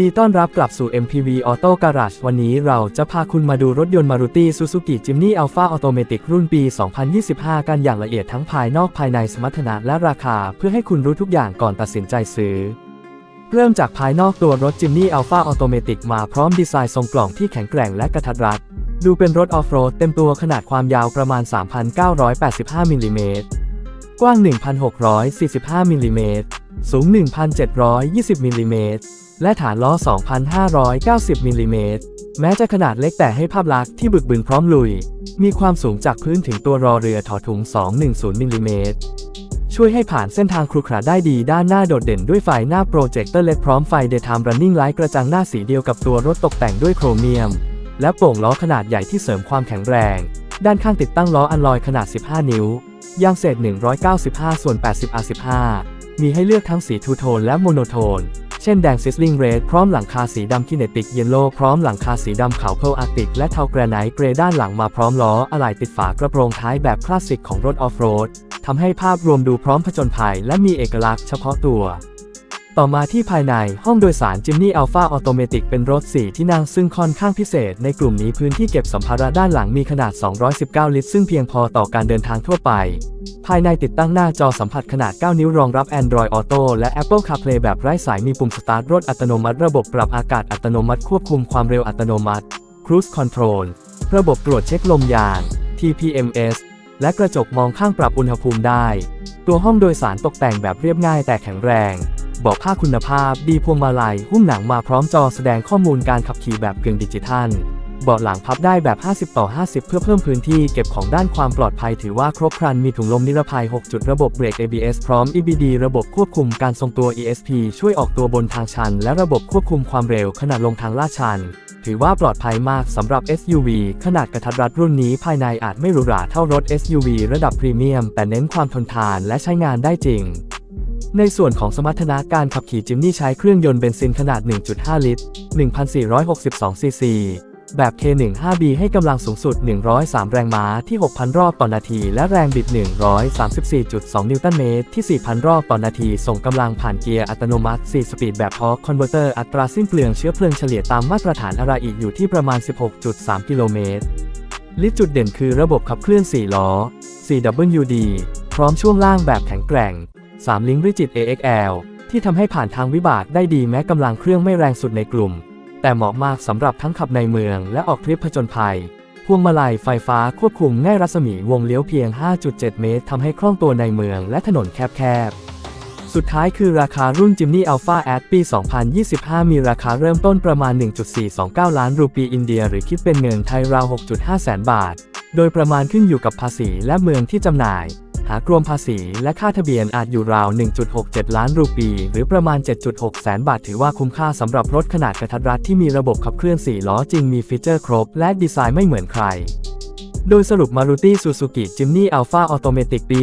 ดีต้อนรับกลับสู่ MPV Auto Garage วันนี้เราจะพาคุณมาดูรถยนต์ Maruti Suzuki Jimny Alpha Automatic รุ่นปี 2025 กันอย่างละเอียดทั้งภายนอกภายในสมรรถนะและราคา เพื่อให้คุณรู้ทุกอย่างก่อนตัดสินใจซื้อ เริ่มจากภายนอกตัวรถ Jimny Alpha Automatic มาพร้อมดีไซน์ทรงกล่องที่แข็งแกร่งและกระทัดรัด ดูเป็นรถออฟโรดเต็มตัวขนาดความยาวประมาณ 3,985มิลลิเมตรกว้าง 1,645มิลลิเมตรสูง 1,720มิลลิเมตร และฐานล้อ 2,590 มิลลิเมตร แม้จะขนาดเล็กแต่ให้ภาพลักษณ์ที่บึกบึนพร้อมลุย มีความสูงจากพื้นถึงตัวรอเรือถอถุง 210 มิลลิเมตร ช่วยให้ผ่านเส้นทางครุขระได้ดีด้านหน้าโดดเด่นด้วยไฟหน้าโปรเจคเตอร์เล็กพร้อมไฟ Daytime Running Light กระจังหน้าสีเดียวกับตัวรถตกแต่งด้วยโครเมียม และโป่งล้อขนาดใหญ่ที่เสริมความแข็งแรง ด้านข้างติดตั้งล้ออัลลอยขนาด 15 นิ้ว ยางเศษ 195 ส่วน 80 R15 มีให้เลือกทั้งสีทูโทนและโมโนโทน เช่นแดงซิสลิงเรดพร้อมหลังคาสีดำคินเนติกเยลโล่พร้อมหลังคาสีดำขาวเพลอาร์ติกและเทาแกรไนท์เกรด้านหลังมาพร้อมล้ออะไหล่ติดฝากระโปรงท้ายแบบคลาสสิกของรถออฟโรดทำให้ภาพรวมดูพร้อมผจญภัยและมีเอกลักษณ์เฉพาะตัว ต่อมาที่ภายในห้องโดยสาร Jimny Alpha Automatic เป็นรถ 4 ที่นั่งซึ่งค่อนข้างพิเศษ ในกลุ่มนี้พื้นที่เก็บสัมภาระด้านหลังมีขนาด 219 ลิตร ซึ่งเพียงพอต่อการเดินทางทั่วไป ภายในติดตั้งหน้าจอสัมผัสขนาด 9 นิ้วรองรับ Android Auto และ Apple CarPlay แบบไร้สายมีปุ่มสตาร์ทรถอัตโนมัติ ระบบปรับอากาศอัตโนมัติควบคุมความเร็วอัตโนมัติ Cruise Control ระบบตรวจเช็คลมยาง TPMS และกระจกมองข้างปรับอุณหภูมิได้ ตัวห้องโดยสารตกแต่งแบบเรียบง่ายแต่แข็งแรง บาะผ้าคุณภาพดีพวงมาลัยหุ้มหนังมาพร้อมจอแสดงข้อมูลการขับขี่แบบกึ่งดิจิทัล เบาะหลังพับได้แบบ 50 ต่อ 50 เพื่อเพิ่มพื้นที่เก็บของด้านความปลอดภัยถือว่าครบครันมีถุงลมนิรภัย 6 จุดระบบเบรก ABS พร้อม EBD ระบบควบคุมการทรงตัว ESP ช่วยออกตัวบนทางชัน และระบบควบคุมความเร็วขณะลงทางลาดชัน ถือว่าปลอดภัยมากสำหรับ SUV ขนาดกระทัดรัดรุ่นนี้ภายในอาจไม่หรูหราเท่ารถ SUV ระดับพรีเมียมแต่เน้นความทนทานและใช้งานได้จริง ในส่วนของสมรรถนะการขับขี่จิมนี่ใช้เครื่องยนต์เบนซินขนาด 1.5 ลิตร 1,462 ซีซี แบบ K15B ให้กำลังสูงสุด 103 แรงม้าที่ 6,000 รอบต่อนาที และแรงบิด 134.2 นิวตันเมตรที่ 4,000 รอบต่อนาที ส่งกำลังผ่านเกียร์อัตโนมัติ 4 สปีดแบบทอร์คคอนเวอร์เตอร์อัตราสิ้นเปลืองเชื้อเพลิงเฉลี่ยตามมาตรฐานอาราอีกอยู่ที่ประมาณ 16.3 กิโลเมตรลิจุดเด่นคือระบบขับเคลื่อน 4 ล้อ 4WD พร้อมช่วงล่างแบบแข็งแกร่ง 3 ลิงก์ริจิต AXL ที่ทำให้ผ่านทางวิบากได้ดีแม้กำลังเครื่องไม่แรงสุดในกลุ่ม แต่เหมาะมากสำหรับทั้งขับในเมืองและออกทริปผจญภัย พวงมาลัยไฟฟ้าควบคุมง่ายรัศมีวงเลี้ยวเพียง 5.7 เมตรทำให้คล่องตัวในเมืองและถนนแคบๆ สุดท้ายคือราคารุ่น Jimny Alpha Ad ปี 2025 มีราคาเริ่มต้นประมาณ 1.429 ล้านรูปีอินเดีย หรือคิดเป็นเงินไทยราว 6.5 แสนบาท โดยประมาณขึ้นอยู่กับภาษีและเมืองที่จำหน่าย หากรวมภาษีและค่าทะเบียนอาจอยู่ราว 1.67 ล้านรูปี หรือประมาณ 7.6 แสนบาท ถือว่าคุ้มค่าสำหรับรถขนาดกระทัดรัดที่มีระบบขับเคลื่อน 4 ล้อจริงมีฟีเจอร์ครบ และดีไซน์ไม่เหมือนใครโดยสรุป Maruti Suzuki Jimny Alpha Automatic ปี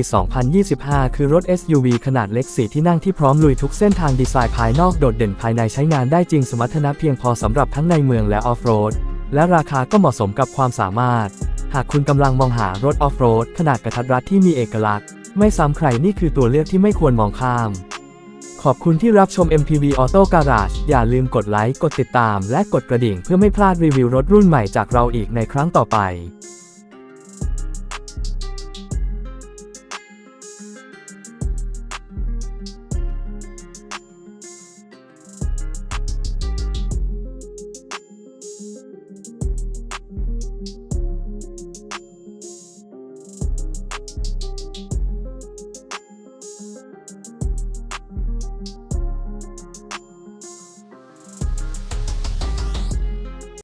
2025 คือรถ SUV ขนาดเล็กสีที่นั่งที่พร้อมลุยทุกเส้นทางดีไซน์ภายนอกโดดเด่นภายในใช้งานได้จริงสมรรถนะเพียงพอสำหรับทั้งในเมืองและออฟโรด และราคาก็เหมาะสมกับความสามารถ หากคุณกำลังมองหารถออฟโรดขนาดกระทัดรัดที่มีเอกลักษณ์ ไม่ซ้ำใครนี่คือตัวเลือกที่ไม่ควรมองข้าม ขอบคุณที่รับชม MPV Auto Garage อย่าลืมกดไลค์ กดติดตาม และกดกระดิ่งเพื่อไม่พลาดรีวิวรถรุ่นใหม่จากเราอีกในครั้งต่อไป